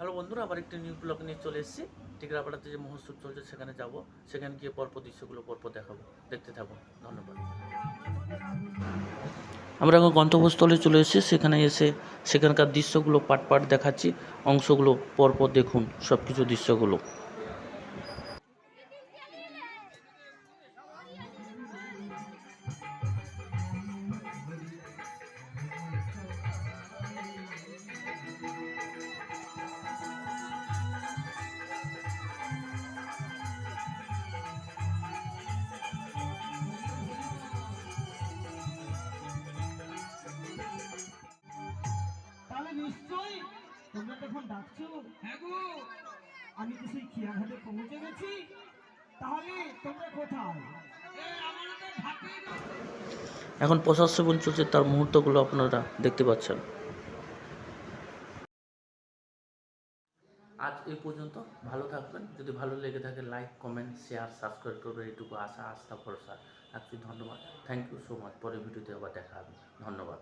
Hello বন্ধুরা, আবার একটি নিউ ব্লগ নিয়ে চলে এসেছি। টিকরাপাড়াতে যে মহোৎসব চলছে, সেখানে যাব। সেখানে গিয়ে পরপর দৃশ্যগুলো পরপর দেখাবো। দেখতে থাকব ধন্যবাদ। আমরা এখন গন্তব্যস্থলে চলে এসেছি। সেখানে এসে সেখানকার দৃশ্যগুলো, পাট পাট দেখাচ্ছি। অংশগুলো পরপর দেখুন সব কিছু দৃশ্যগুলো। নিশ্চয়ই। তোমরা যখন ডাকছো? হ্যাঁ গো। আমি তো সেই খিয়াঘাটে পৌঁছে গেছি। তাহলে তোমরা কোথায়? এখন প্রসাদ সেবন চলছে তার মুহূর্তগুলো আপনারা দেখতে পাচ্ছেন। আজ এই পর্যন্ত ভালো থাকবেন। যদি ভালো লেগে থাকে লাইক কমেন্ট শেয়ার সাবস্ক্রাইব করবেন। এইটুকু আশা আস্থা ভরসা। একচুয়ালি ধন্যবাদ। থ্যাংক ইউ সো মাচ পরের ভিডিওতে আবার দেখা হবে। ধন্যবাদ।